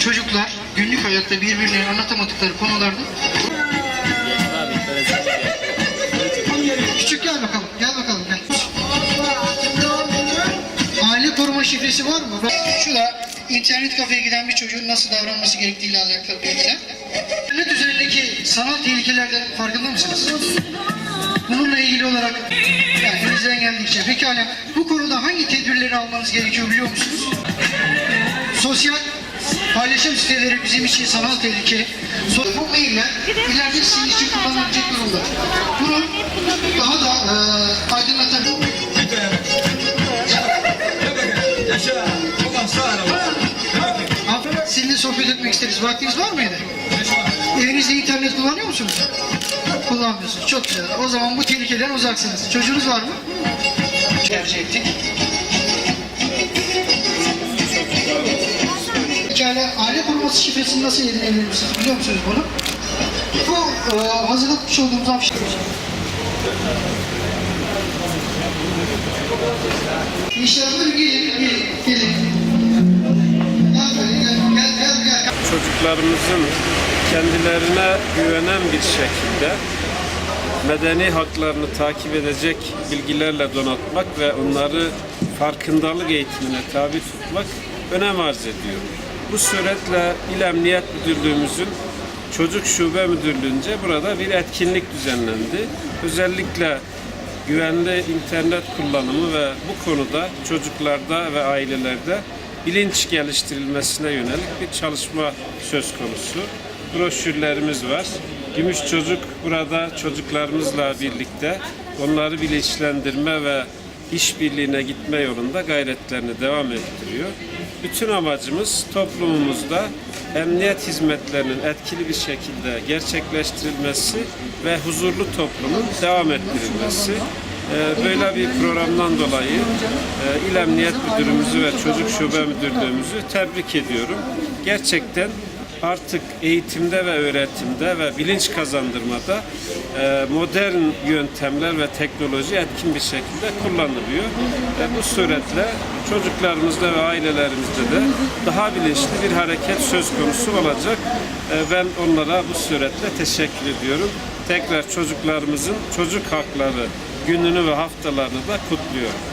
çocuklar günlük hayatta birbirlerine anlatamadıkları konularda Küçük gel bakalım, gel bakalım gel. Aile koruma şifresi var mı? Şu internet kafeye giden bir çocuğun nasıl davranması gerektiğiyle alakalı bilgiler. İnternet üzerindeki sanal tehlikelerden farkında mısınız? Bununla ilgili olarak yani elinizden geldikçe. Pekala bu konuda hangi tedbirleri almanız gerekiyor biliyor musunuz? Sosyal paylaşım siteleri bizim için sanal tehlike. Bu mailler ileride sizin için kullanılabilecek durumda. Bunu sohbet etmek isteriz. Vaktiniz var mıydı? Evinizde internet kullanıyor musunuz? Kullanmıyorsunuz. Çok güzel. O zaman bu tehlikeden uzaksınız. Çocuğunuz var mı? Tercih ettik. Pekala aile koruması şifresini nasıl edinebilirsiniz biliyor musunuz bunu? Bu e, hazırlamış olduğumuz afişler. İnşallah gelin, gelin. Çocuklarımızın kendilerine güvenen bir şekilde medeni haklarını takip edecek bilgilerle donatmak ve onları farkındalık eğitimine tabi tutmak önem arz ediyor. Bu suretle İl Emniyet Müdürlüğümüzün Çocuk Şube Müdürlüğü'nce burada bir etkinlik düzenlendi. Özellikle güvenli internet kullanımı ve bu konuda çocuklarda ve ailelerde bilinç geliştirilmesine yönelik bir çalışma söz konusu. Broşürlerimiz var. Gümüş Çocuk burada çocuklarımızla birlikte onları bilinçlendirme ve işbirliğine gitme yolunda gayretlerini devam ettiriyor. Bütün amacımız toplumumuzda emniyet hizmetlerinin etkili bir şekilde gerçekleştirilmesi ve huzurlu toplumun devam ettirilmesi. Ee, Böyle bir programdan dolayı e, İl Emniyet Müdürümüzü ve Çocuk Şube Müdürlüğümüzü tebrik ediyorum. Gerçekten artık eğitimde ve öğretimde ve bilinç kazandırmada e, modern yöntemler ve teknoloji etkin bir şekilde kullanılıyor. Ve bu suretle çocuklarımızda ve ailelerimizde de daha bilinçli bir hareket söz konusu olacak. E, Ben onlara bu suretle teşekkür ediyorum. Tekrar çocuklarımızın çocuk hakları gününü ve haftalarını da kutluyorum.